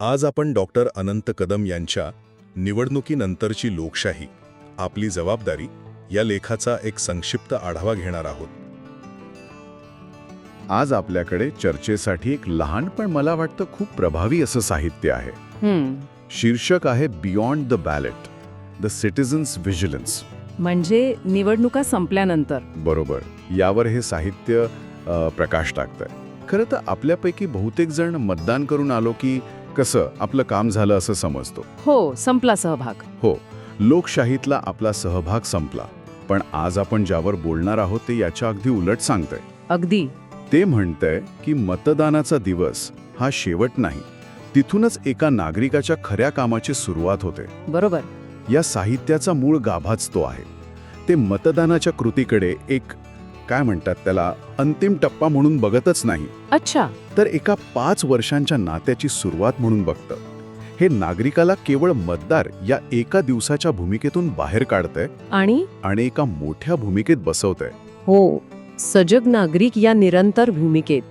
आज आपण डॉक्टर अनंत कदम यांच्या निवडणुकीनंतरची लोकशाही आपली जबाबदारी या लेखाचा एक संक्षिप्त आढावा घेणार आहोत. आज आपल्याकडे चर्चेसाठी एक लहान पण मला वाटतं खूप प्रभावी असं साहित्य आहे. हम्म, शीर्षक आहे beyond the ballot the citizens vigilance म्हणजे निवडणुका संपल्यानंतर. बरोबर. यावर हे साहित्य प्रकाश टाकत आहे खरं तर आपल्यापैकी बहुतेक जण मतदान करून आलो की कसं आपलं काम झालं असं समजतो. हो संपला सहभाग. हो लोकशाहीतला आपला सहभाग संपला. पण आज आपण ज्यावर बोलणार आहोत ते याच्या अगदी उलट सांगतंय. अगदी. ते म्हणतंय की मतदानाचा दिवस हा शेवट नाही. तिथूनच एका नागरिकाच्या खऱ्या कामाची सुरुवात होते. बरोबर. या साहित्याचा मूळ गाभाच तो आहे. ते मतदानाच्या कृतीकडे एक काय म्हणतात त्याला? अंतिम टप्पा म्हणून बघतच नाही. अच्छा. तर एका पाच वर्षांच्या नात्याची सुरुवात म्हणून बघतं. हे नागरिकाला केवळ मतदार या एका दिवसाच्या भूमिकेतून बाहेर काढतंय आणि? आणि एका मोठ्या भूमिकेत बसवतंय. हो सजग नागरिक या निरंतर भूमिकेत.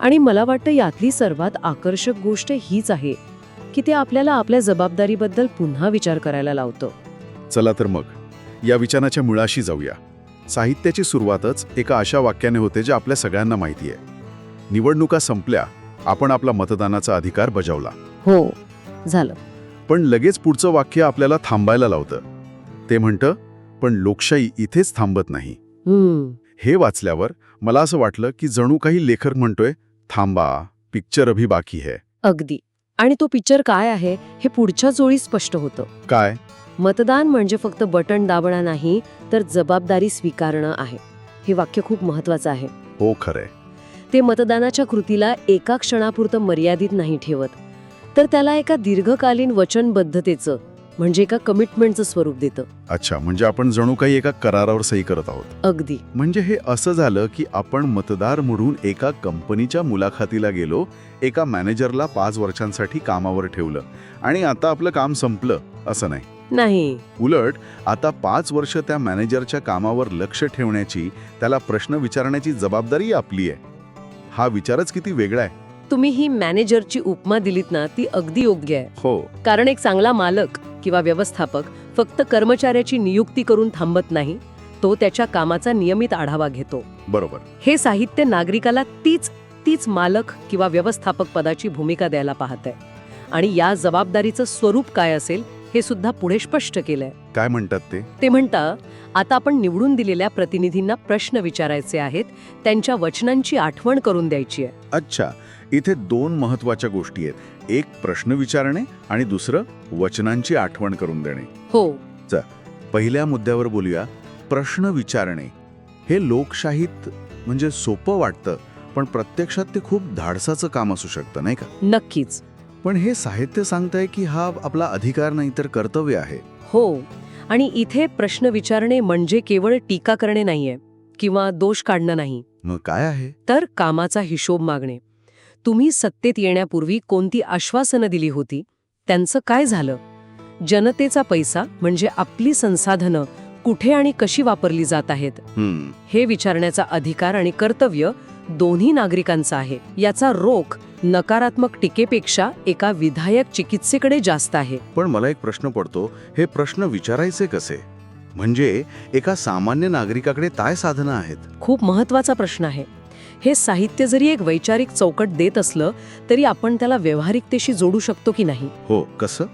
आणि मला वाटतं यातली सर्वात आकर्षक गोष्ट हीच आहे की ते आपल्याला आपल्या जबाबदारीबद्दल पुन्हा विचार करायला लावतं. चला तर मग या विचाराच्या मुळाशी जाऊया. साहित्याची सुरुवातच एका अशा वाक्याने होते जे आपल्या सगळ्यांना माहिती आहे. निवडणुका संपल्या आपण आपला मतदानाचा अधिकार बजावला. हो झालं. पण लगेच पुढचं वाक्य आपल्याला थांबायला लावतं. ते म्हणतं पण लोकशाही इथेच थांबत नाही. हे वाचल्यावर मला असं वाटलं की जणू काही लेखक म्हणतोय थांबा पिक्चर अभि बाकी है. अगदी. आणि तो पिक्चर काय आहे हे पुढच्या जोळी स्पष्ट होतं. काय? मतदान म्हणजे फक्त बटन दाबणं नाही तर जबाबदारी स्वीकारणं आहे. हे वाक्य खूप महत्वाचं आहे. हो खरंय. ते मतदानाच्या कृतीला एका क्षणापुरतं मर्यादित नाही ठेवत. तर त्याला एका दीर्घकालीन वचनबद्धतेचं म्हणजे एका कमिटमेंटचं स्वरूप देतं. अच्छा म्हणजे आपण जणू काही एका करारावर सही करत आहोत. अगदी. म्हणजे हे असं झालं की आपण मतदार म्हणून एका कंपनीच्या मुलाखतीला गेलो एका मॅनेजरला पाच वर्षांसाठी कामावर ठेवलं आणि आता आपलं काम संपलं असं नाही. नाही. उलट आता पाच वर्ष त्या मॅनेजरच्या कामावर लक्ष ठेवण्याची त्याला प्रश्न विचारण्याची जबाबदारी आपली आहे. हा विचारच किती वेगळा आहे. तुम्ही ही मॅनेजरची उपमा दिलीत ना ती अगदी योग्य आहे. हो. कारण एक चांगला मालक किंवा व्यवस्थापक फक्त कर्मचाऱ्याची नियुक्ती करून थांबत नाही तो त्याच्या कामाचा नियमित आढावा घेतो. बरोबर. हे साहित्य नागरिकाला तीच तीच मालक किंवा व्यवस्थापक पदाची भूमिका द्यायला पाहत आहे आणि या जबाबदारीचं स्वरूप काय असेल हे सुद्धा पुढे स्पष्ट केलंय. काय म्हणतात ते? ते म्हणता आता आपण निवडून दिलेल्या प्रतिनिधींना प्रश्न विचारायचे आहेत त्यांच्या वचनांची आठवण करून द्यायची आहे. अच्छा इथे दोन महत्त्वाच्या गोष्टी आहेत. एक प्रश्न विचारणे आणि दुसरं वचनांची आठवण करून देणे. हो. पहिल्या मुद्द्यावर बोलूया. प्रश्न विचारणे हे लोकशाहीत म्हणजे सोपं वाटतं पण प्रत्यक्षात ते खूप धाडसाचं काम असू शकतं नाही का? नक्कीच. पण हे साहित्य सांगतंय की हा आपला अधिकार नाही तर कर्तव्य आहे. हो आणि इथे प्रश्न विचारणे म्हणजे केवळ टीका करणे नाहीये किंवा दोष काढणं नाही. मग काय आहे? तर कामाचा हिशोब मागणे. तुम्ही सत्तेत येण्यापूर्वी कोणती आश्वासनं दिली होती? त्यांचं काय झालं? जनतेचा पैसा म्हणजे आपली संसाधनं कुठे आणि कशी वापरली जात आहेत? हे विचारण्याचा अधिकार आणि कर्तव्य दोन्ही नागरिकांचा आहे. याचा रोख नकारात्मक टीकेपेक्षा एका विधायक चिकित्सेकडे जास्त आहे. पण मला एक प्रश्न पडतो हे प्रश्न विचारायचे कसे? म्हणजे एका सामान्य नागरिकाकडे काय साधनं आहेत? खूप महत्त्वाचा प्रश्न आहे. हे साहित्य जरी एक वैचारिक चौकट देत असलं तरी आपण त्याला व्यावहारिकतेशी जोडू शकतो की नाही? हो कसं?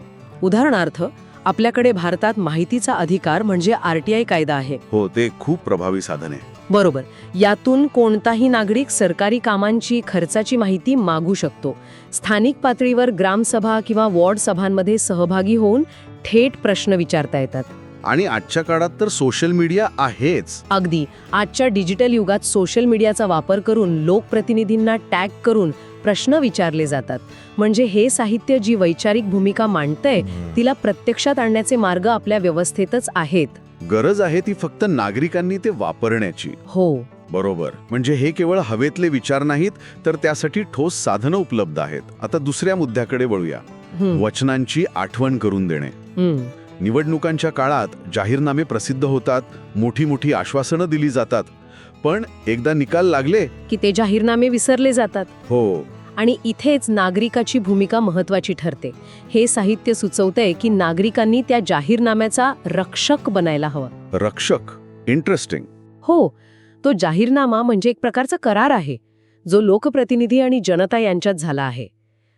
उदाहरणार्थ आपल्याकडे भारतात माहितीचा अधिकार म्हणजे आरटीआय कायदा आहे. हो ते खूप प्रभावी साधन आहे. बरोबर. यातून कोणताही नागरिक सरकारी कामांची खर्चाची माहिती मागू शकतो. स्थानिक पातळीवर ग्रामसभा किंवा वॉर्ड सभांमध्ये सहभागी होऊन थेट प्रश्न विचारता येतात. आणि आजच्या काळात तर सोशल मीडिया आहेच. अगदी. आजच्या डिजिटल युगात सोशल मीडियाचा वापर करून लोकप्रतिनिधींना टॅग करून प्रश्न विचारले जातात. म्हणजे हे साहित्य जी वैचारिक भूमिका मांडतंय तिला प्रत्यक्षात आणण्याचे मार्ग आपल्या व्यवस्थेतच आहेत. गरज आहे ती फक्त नागरिकांनी ते वापरण्याची. हो. बरोबर. म्हणजे हे केवळ हवेतले विचार नाहीत तर त्यासाठी ठोस साधनं उपलब्ध आहेत. आता दुसऱ्या मुद्द्याकडे वळूया. वचनांची आठवण करून देणे. निवडणुकांच्या काळात जाहीरनामे प्रसिद्ध होतात मोठी मोठी आश्वासनं दिली जातात. पण एकदा निकाल लागले? की ते जाहीरनामे विसरले जातात. हो. आणि इथेच नागरिकाची भूमिका महत्वाची ठरते. हे साहित्य सुचवतंय की नागरिकांनी त्या जाहीरनाम्याचा रक्षक बनायला हवं. रक्षक? इंटरेस्टिंग हो. तो जाहीरनामा म्हणजे एक प्रकारचा करार आहे जो लोकप्रतिनिधी आणि जनता यांच्यात झाला आहे.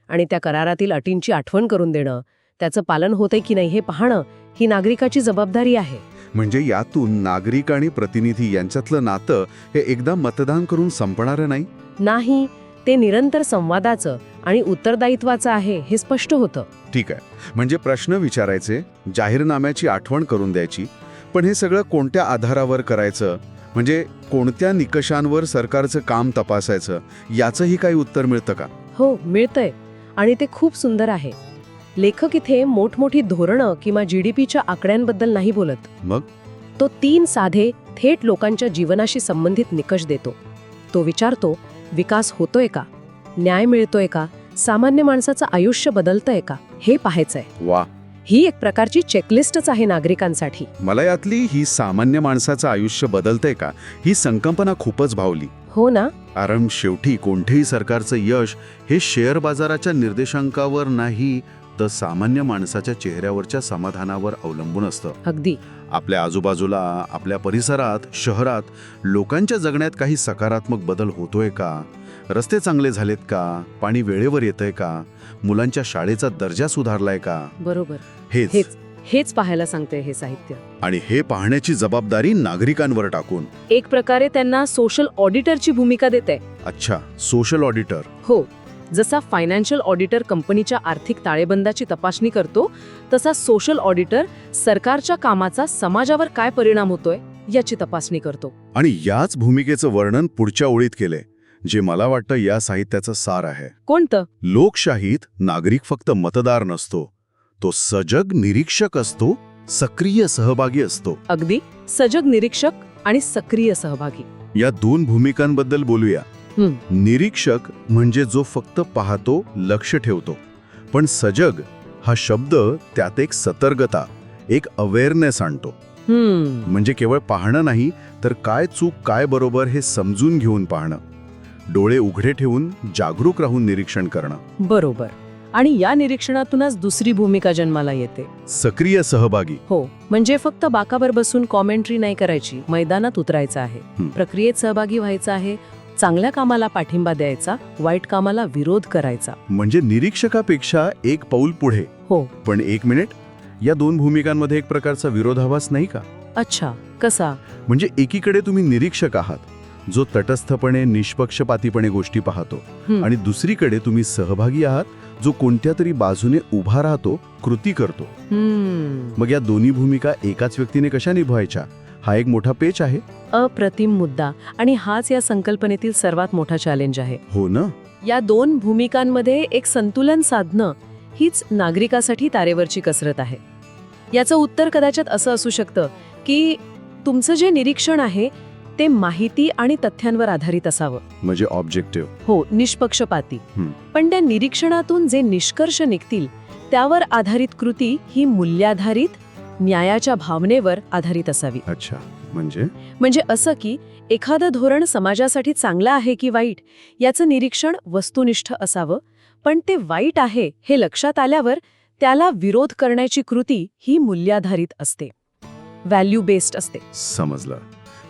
आणि त्या करारातील अटींची आठवण करून देणं त्याचं पालन होतंय की नाही हे पाहणं ही नागरिकाची जबाबदारी आहे. म्हणजे यातून नागरिक आणि प्रतिनिधी यांच्यातलं नातं हे एकदा मतदान करून संपणारं नाही? नाही ते निरंतर संवादाचं आणि उत्तरदायित्वाचं आहे हे स्पष्ट होतं. ठीक आहे. म्हणजे प्रश्न विचारायचे जाहीरनाम्याची आठवण करून द्यायची पण हे सगळं कोणत्या आधारावर करायचं? म्हणजे कोणत्या निकषांवर सरकारचं काम तपासायचं? याचंही काही उत्तर मिळतं का? हो मिळतंय आणि ते खूप सुंदर आहे. लेखक इथे मोठमोठी धोरणं किंवा जीडीपीच्या आकड्यांबद्दल नाही बोलत. मग? तो तीन साधे थेट लोकांच्या जीवनाशी संबंधित निकष देतो. तो विचारतो विकास होतोय का? न्याय मिळतोय का? सामान्य माणसाचं आयुष्य बदलतंय का? हे पाहायचंय. वा. ही एक प्रकारची चेकलिस्टच आहे नागरिकांसाठी. मला यातली ही सामान्य माणसाचं आयुष्य बदलतंय का? ही संकल्पना खूपच भावली. हो ना? कारण शेवटी कोणतेही सरकारचं यश हे शेअर बाजाराच्या निर्देशांकावर नाही तर सामान्य माणसाच्या चेहऱ्यावरच्या समाधानावर अवलंबून असतं. अगदी. आपल्या आजूबाजूला आपल्या परिसरात शहरात लोकांच्या जगण्यात काही सकारात्मक बदल होतोय का? रस्ते चांगले झालेत का? पाणी वेळेवर येतंय का? मुलांच्या शाळेचा दर्जा सुधारलाय का? बरोबर. हेच. हेच हेच पाहायला सांगते हे साहित्य. आणि हे पाहण्याची जबाबदारी नागरिकांवर टाकून. एक प्रकारे त्यांना सोशल ऑडिटरची भूमिका देते अच्छा सोशल ऑडिटर हो. जसा फायनान्शियल ऑडिटर कंपनीच्या आर्थिक ताळेबंदाची तपासणी करतो तसा सोशल ऑडिटर सरकारच्या कामाचा समाजावर काय परिणाम होतोय याची तपासणी करतो. आणि याच भूमिकेचं वर्णन पुढच्या ओळीत केलंय जे मला वाटतं या साहित्याचं सार आहे. कोणतं? लोकशाहीत नागरिक फक्त मतदार नसतो तो सजग निरीक्षक असतो सक्रिय सहभागी असतो. अगदी सजग निरीक्षक आणि सक्रिय सहभागी. या दोन भूमिकांबद्दल बोलूया. निरीक्षक म्हणजे जो फक्त पाहतो लक्ष ठेवतो. पण सजग हा शब्द त्यात एक सतर्कता एक अवेअरनेस आणतो. म्हणजे केवळ पाहणं नाही तर काय चूक काय बरोबर हे समजून घेऊन पाहणं. डोळे उघडे ठेवून जागरूक राहून निरीक्षण करणं. बरोबर. आणि या निरीक्षणातूनच दुसरी भूमिका जन्माला येते. सक्रिय सहभागी. हो. म्हणजे फक्त बाकावर बसून कॉमेंट्री नाही करायची मैदानात उतरायचं आहे. प्रक्रियेत सहभागी व्हायचं आहे चांगल्या कामाला पाठिंबा द्यायचा वाईट कामाला विरोध करायचा. म्हणजे निरीक्षकापेक्षा एक पाऊल पुढे. हो. पण एक मिनिट या दोन भूमिकांमध्ये एक प्रकारचा विरोधाभास नाही का? अच्छा कसा? म्हणजे एकीकडे तुम्ही निरीक्षक आहात जो तटस्थपणे निष्पक्षपातीपणे गोष्टी पाहतो. आणि दुसरीकडे तुम्ही सहभागी आहात जो कोणत्या तरी बाजूने उभा राहतो कृती करतो. मग या दोन्ही भूमिका एकाच व्यक्तीने कशा निभवायच्या? हा एक मोठा पेच आहे. अप्रतिम मुद्दा आणि हाच या संकल्पनेतील सर्वात मोठा चॅलेंज आहे. हो ना? या दोन भूमिकांमध्ये एक संतुलन साधणं हीच नागरिकासाठी तारेवरची कसरत आहे. याचं उत्तर कदाचित असं असू शकतं की तुमचं जे निरीक्षण आहे ते माहिती आणि तथ्यांवर आधारित असावं. म्हणजे ऑब्जेक्टिव्ह हो निष्पक्षपाती. पण त्या निरीक्षणातून जे निष्कर्ष निघतील त्यावर आधारित कृती ही मूल्याधारित न्यायाच्या भावनेवर आधारित असावी. अच्छा. म्हणजे? म्हणजे असं की एखादं धोरण समाजासाठी चांगलं आहे की वाईट याचं निरीक्षण वस्तुनिष्ठ असावं पण ते वाईट आहे हे लक्षात आल्यावर त्याला विरोध करण्याची कृती ही मूल्याधारित असते. व्हॅल्यू बेस्ड असते. समजलं.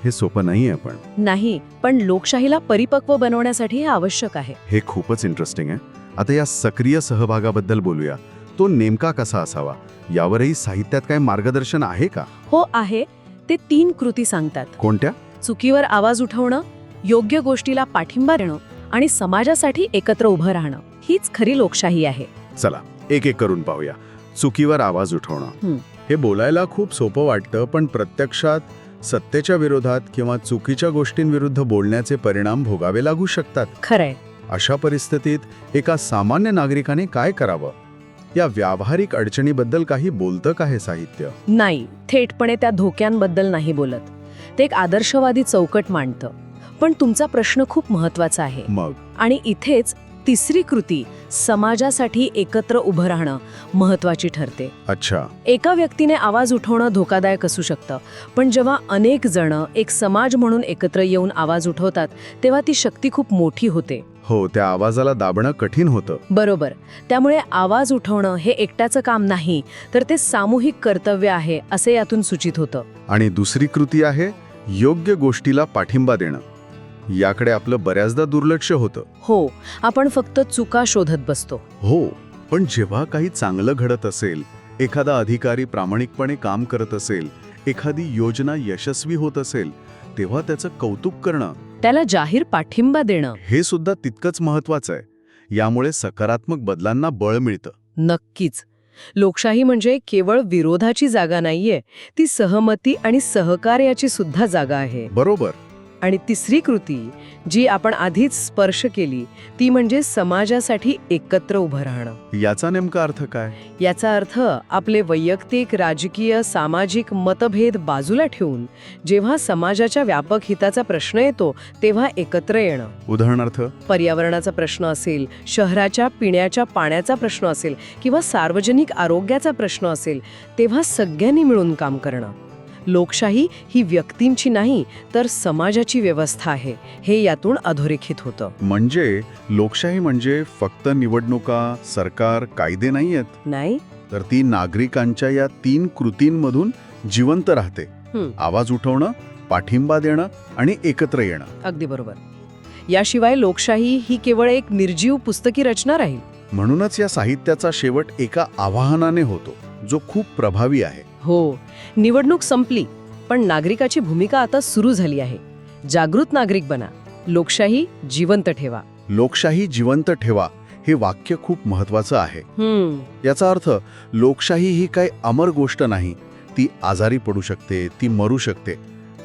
हे सोपं नाहीये पण. नाही पण लोकशाहीला परिपक्व बनवण्यासाठी हे आवश्यक आहे. हे खूपच इंटरेस्टिंग आहे. आता या सक्रिय सहभागाबद्दल बोलूया. तो नेमका कसा असावा? यावरही साहित्यात काय मार्गदर्शन आहे का? हो आहे. ते तीन कृती सांगतात. कोणत्या? चुकीवर आवाज उठवणं योग्य गोष्टीला पाठिंबा देणं आणि समाजासाठी एकत्र उभं राहणं. हीच खरी लोकशाही आहे. चला एक एक करून पाहूया. चुकीवर आवाज उठवणं. हं. हे बोलायला खूप सोपं वाटतं पण प्रत्यक्षात सत्तेच्या विरोधात किंवा चुकीच्या गोष्टींविरुद्ध बोलण्याचे परिणाम भोगावे लागू शकतात. खरंय. अशा परिस्थितीत एका सामान्य नागरिकाने काय करावं? या व्यावहारिक अडचणीबद्दल काही बोलतं का हे साहित्य? नाही थेटपणे त्या धोक्यांबद्दल नाही बोलत. ते एक आदर्शवादी चौकट मांडतं. पण तुमचा प्रश्न खूप महत्त्वाचा आहे. मग? आणि इथेच तिसरी कृती समाजासाठी एकत्र उभं राहणं महत्वाची ठरते. अच्छा. एका व्यक्तीने आवाज उठवणं धोकादायक असू शकतं. पण जेव्हा अनेक जण एक समाज म्हणून एकत्र येऊन आवाज उठवतात तेव्हा ती शक्ती खूप मोठी होते. हो त्या आवाजाला दाबणं कठीण होतं. बरोबर. त्यामुळे आवाज उठवणं हे एकट्याचं काम नाही तर ते सामूहिक कर्तव्य आहे असे यातून सूचित होतं. आणि दुसरी कृती आहे योग्य गोष्टीला पाठिंबा देणं. याकडे आपलं बऱ्याचदा दुर्लक्ष होतं. हो आपण फक्त चुका शोधत बसतो. हो पण जेव्हा काही चांगलं घडत असेल एखादा अधिकारी प्रामाणिकपणे काम करत असेल एखादी योजना यशस्वी होत असेल तेव्हा त्याचं कौतुक करणं त्याला जाहीर पाठिंबा देणं. हे सुद्धा तितकंच महत्वाचं आहे. यामुळे सकारात्मक बदलांना बळ मिळतं. नक्कीच. लोकशाही म्हणजे केवळ विरोधाची जागा नाहीये ती सहमती आणि सहकार्याची सुद्धा जागा आहे. बरोबर. आणि तिसरी कृती जी आपण आधीच स्पर्श केली ती म्हणजे समाजासाठी एकत्र उभं राहणं. याचा नेमका अर्थ काय? याचा अर्थ आपले वैयक्तिक राजकीय सामाजिक मतभेद बाजूला ठेवून जेव्हा समाजाच्या व्यापक हिताचा प्रश्न येतो तेव्हा एकत्र येणं. उदाहरणार्थ? पर्यावरणाचा प्रश्न असेल शहराच्या पिण्याच्या पाण्याचा प्रश्न असेल किंवा सार्वजनिक आरोग्याचा प्रश्न असेल तेव्हा सगळ्यांनी मिळून काम करणं. लोकशाही ही व्यक्तींची नाही तर समाजाची व्यवस्था आहे हे यातून अधोरेखित होतं. म्हणजे लोकशाही म्हणजे फक्त निवडणुका सरकार कायदे नाही आहेत नाही. तर ती नागरिकांच्या या तीन कृतींमधून जिवंत राहते. आवाज उठवणं पाठिंबा देणं आणि एकत्र येणं. अगदी बरोबर. याशिवाय लोकशाही ही केवळ एक निर्जीव पुस्तकी रचना राहील. म्हणूनच या साहित्याचा शेवट एका आवाहनाने होतो जो खूप प्रभावी आहे. हो निवडणूक संपली पण नागरिकाची भूमिका आता सुरू झाली आहे. जागृत नागरिक बना लोकशाही जिवंत ठेवा. लोकशाही जिवंत ठेवा हे वाक्य खूप महत्वाचं आहे. याचा अर्थ लोकशाही ही काही अमर गोष्ट नाही ती आजारी पडू शकते ती मरू शकते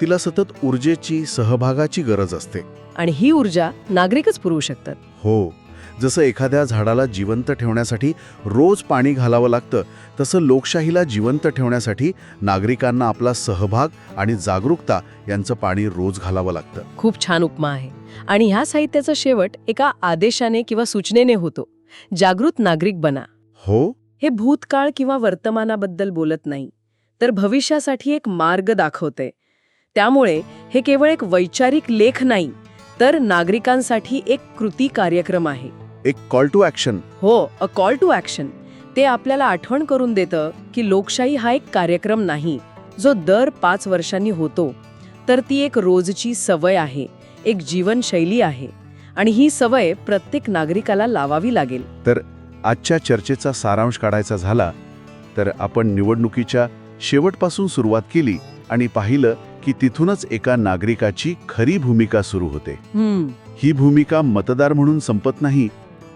तिला सतत ऊर्जेची सहभागाची गरज असते. आणि ही ऊर्जा नागरिकच पुरवू शकतात. हो. जसं एखाद्या झाडाला जिवंत ठेवण्यासाठी रोज पाणी घालावं लागतं तसं लोकशाहीला जिवंत ठेवण्यासाठी नागरिकांना आपला सहभाग आणि जागरूकता यांचं पाणी रोज घालावं लागतं. खूप छान उपमा आहे. आणि ह्या साहित्याचा शेवट एका आदेशाने किंवा सूचनेने होतो. जागृत नागरिक बना. हो? हे भूतकाळ किंवा वर्तमानाबद्दल बोलत नाही तर भविष्यासाठी एक मार्ग दाखवते. त्यामुळे हे केवळ एक वैचारिक लेख नाही तर नागरिकांसाठी एक कृती कार्यक्रम आहे. एक कॉल टू ॲक्शन हो अ कॉल टू ॲक्शन ते आपल्याला आठवण करून देतं की लोकशाही हा एक कार्यक्रम नाही जो दर पाच वर्षांनी होतो. तर ती एक रोजची सवय आहे एक जीवनशैली आहे. आणि ही सवय प्रत्येक नागरिकाला लावावी लागेल. तर आजच्या चर्चेचा सारांश काढायचा झाला तर आपण निवडणुकीच्या शेवटपासून सुरुवात केली आणि पाहिलं की तिथूनच एका नागरिकाची खरी भूमिका सुरू होते. ही भूमिका मतदार म्हणून संपत नाही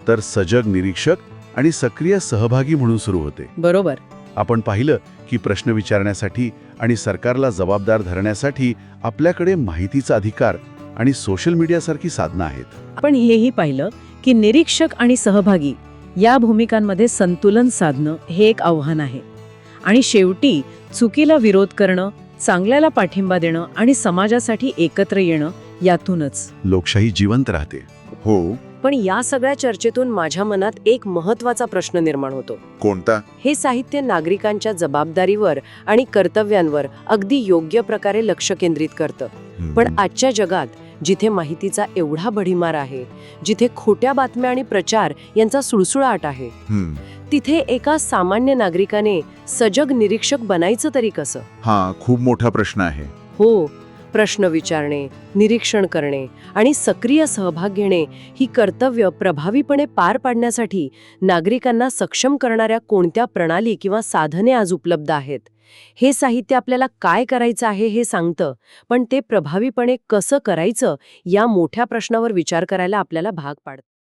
तर सजग निरीक्षक आणि सक्रिय सहभागी म्हणून सुरू होते. बरोबर. आपण पाहिलं की प्रश्न विचारण्यासाठी आणि सरकारला जबाबदार धरण्यासाठी आपल्याकडे माहितीचा अधिकार आणि सोशल मीडियासारखी साधनं आहेत. आपण हेही पाहिलं की निरीक्षक आणि सहभागी या भूमिकांमध्ये संतुलन साधणं हे एक आव्हान आहे. आणि शेवटी चुकीला विरोध करणं चांगल्याला पाठिंबा देणं आणि समाजासाठी एकत्र येणं यातूनच. लोकशाही जिवंत राहते. हो पण या सगळ्या चर्चेतून माझ्या मनात एक महत्त्वाचा प्रश्न निर्माण होतो. कोणता? हे साहित्य नागरिकांच्या जबाबदारीवर आणि कर्तव्यांवर अगदी योग्य प्रकारे लक्ष केंद्रित करतं. पण आजच्या जगात जिथे माहितीचा एवढा भडीमार आहे जिथे खोट्या बातम्या आणि प्रचार यांचा सुळसुळाट आहे तिथे एका सामान्य नागरिकाने सजग निरीक्षक बनायचं तरी कसं? हा खूप मोठा प्रश्न आहे. हो प्रश्न विचारणे निरीक्षण करणे आणि सक्रिय सहभाग घेणे ही कर्तव्य प्रभावीपणे पार पाडण्यासाठी नागरिकांना सक्षम करणाऱ्या कोणत्या प्रणाली किंवा साधने आज उपलब्ध आहेत? हे साहित्य आपल्याला काय करायचं आहे हे सांगतं पण ते प्रभावीपणे कसं करायचं या मोठ्या प्रश्नावर विचार करायला आपल्याला भाग पाडतं.